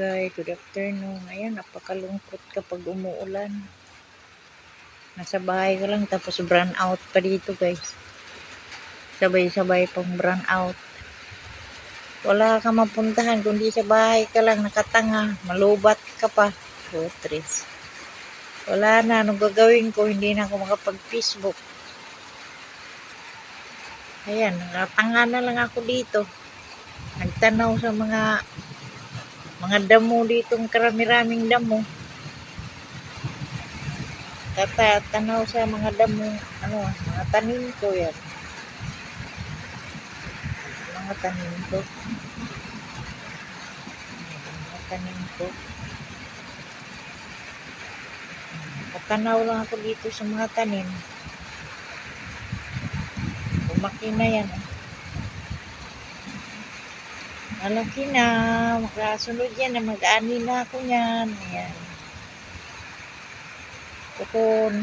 guys, good afternoon. Ayan, napakalungkot kapag umuulan. Nasa bahay ka lang tapos brown out pa dito guys. Sabay-sabay pang brown out. Wala ka mapuntahan kundi sa bahay ka lang nakatanga. Malubat ka pa. Putres. Wala na, anong gagawin ko? Hindi na ako makapag-Facebook. Ayan, nakatanga na lang ako dito. Nagtanaw sa mga mga damo ditong karami-raming damo. Tata, tanaw sa mga damo, ano, mga tanim ko yan. Mga tanim ko. Mga tanim ko. Katanaw lang ako dito sa mga tanim. Lumaki na yan. eh. Malaki na. Makasunod yan. na Mag-ani na ako yan. Ayan. Tukon.